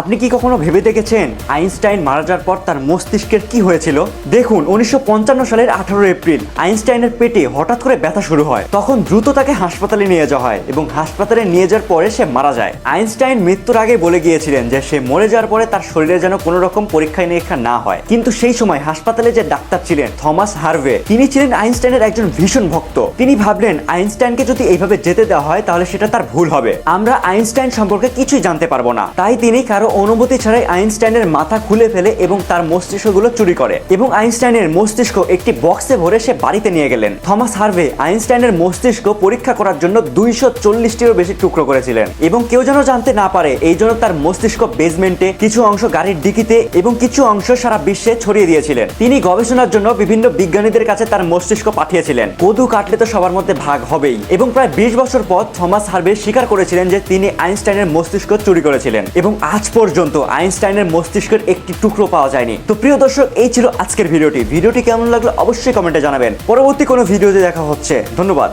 আপনি কি কখনো ভেবে দেখেছেন আইনস্টাইন মারা যাওয়ার পর তার মস্তিষ্কের কি হয়েছিল? দেখুন, উনিশশো পঞ্চান্ন সালের আঠারো এপ্রিল, আইনস্টাইনের পেটে হঠাৎ করে ব্যথা শুরু হয়। তখন দ্রুত তাকে হাসপাতালে নিয়ে যাওয়া হয় এবং হাসপাতালে নিয়ে যাওয়ার পরে সে মারা যায়। আইনস্টাইন মৃত্যুর আগে বলে গিয়েছিলেন যে সে মরে যাওয়ার পরে তার শরীরে যেন কোনো রকম পরীক্ষা নিরীক্ষা না হয়। কিন্তু সেই সময় হাসপাতালে যে ডাক্তার ছিলেন থমাস হার্ভে, তিনি ছিলেন আইনস্টাইনের একজন ভীষণ ভক্ত। তিনি ভাবলেন, আইনস্টাইনকে যদি এইভাবে যেতে দেওয়া হয় তাহলে সেটা তার ভুল হবে। আমরা আইনস্টাইন সম্পর্কে কিছুই জানতে পারব না। তাই তিনি কারও অনুমতি ছাড়াই আইনস্টাইনের মাথা খুলে ফেলে এবং তার মস্তিষ্কগুলো চুরি করে। এবং আইনস্টাইনের মস্তিষ্ক একটি বক্সে ভরে সে বাড়িতে নিয়ে গেলেন। থমাস হার্ভে আইনস্টাইনের মস্তিষ্ক পরীক্ষা করার জন্য দুইশো চল্লিশটিরও বেশি টুকরো করেছিলেন। এবং কেউ যেন জানতে না পারে, এই জন্য তার মস্তিষ্ক বেসমেন্টে কিছু অংশ গাড়ির ডিকিতে এবং কিছু অংশ সারা বিশ্বে ছড়িয়ে দিয়েছিলেন। তিনি গবেষণার জন্য বিভিন্ন বিজ্ঞানীদের কাছে তার মস্তিষ্ক পাঠিয়েছিলেন। কদু কাটলে তো সবার মধ্যে ভাগ হবেই। এবং প্রায় বিশ বছর পর থমাস হার্ভে স্বীকার করেছিলেন যে তিনি আইনস্টাইনের মস্তিষ্ক চুরি করেছিলেন। এবং আজ পর্যন্ত আইনস্টাইনের মস্তিষ্কের একটি টুকরো পাওয়া যায়নি। তো প্রিয় দর্শক, এই ছিল আজকের ভিডিওটি। ভিডিওটি কেমন লাগল অবশ্যই কমেন্টে জানাবেন। পরবর্তী কোনো ভিডিওতে দেখা হচ্ছে। ধন্যবাদ।